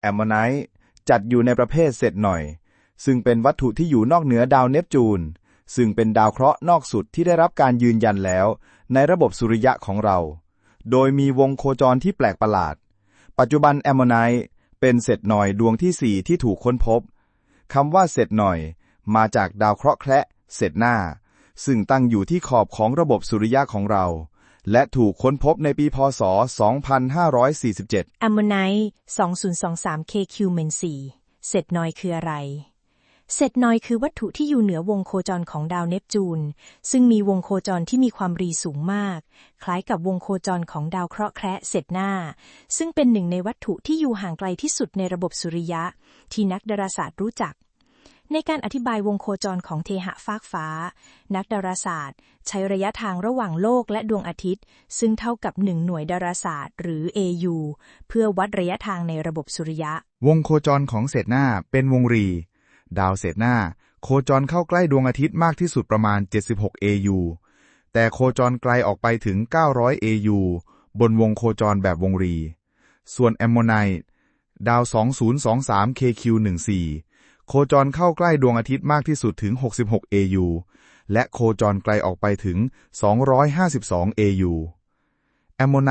แอมโมไนต์จัดอยู่ในประเภทเศษหน่อย ซึ่งเป็นวัตถุที่อยู่นอกเหนือดาวเนปจูน ซึ่งเป็นดาวเคราะห์นอกสุดที่ได้รับการยืนยันแล้ว ในระบบสุริยะของเรา โดยมีวงโคจรที่แปลกประหลาด ปัจจุบันแอมโมไนต์เป็นเศษหน่อยดวงที่สี่ที่ถูกค้นพบคำว่าเศษหน่อย มาจากดาวเคราะห์แคระเศษหน้า ซึ่งตั้งอยู่ที่ขอบของระบบสุริยะของเรา และถูกค้นพบในปีพศ 2547แอมโมไนต์2023 KQ เมน4เศษนอยคืออะไร เศษนอยคือวัตถุที่อยู่เหนือวงโคจรของดาวเนปจูน ซึ่งมีวงโคจรที่มีความรีสูงมาก คล้ายกับวงโคจรของดาวเคราะห์แคระเศษหน้า ซึ่งเป็นหนึ่งในวัตถุที่อยู่ห่างไกลที่สุดในระบบสุริยะ ที่นักดาราศาสตร์รู้จัก ในการอธิบายวงโคจรของเทหะฟากฟ้า นักดาราศาสตร์ ใช้ระยะทางระหว่างโลกและดวงอาทิตย์ ซึ่งเท่ากับหนึ่งหน่วยดาราศาสตร์ หรือ AU เพื่อวัดระยะทางในระบบสุริยะ วงโคจรของเศษหน้าเป็นวงรี ดาวเศษหน้า โคจรเข้าใกล้ดวงอาทิตย์มากที่สุดประมาณ 76 AU แต่โคจรไกลออกไปถึง 900 AU บนวงโคจรแบบวงรี ส่วนแอมโมไนต์ดาว 2023 KQ14 โคจรเข้าใกล้ดวงอาทิตย์มากที่สุดถึง 66 AU และโคจรไกลออกไปถึง 252 AU แอมโมไน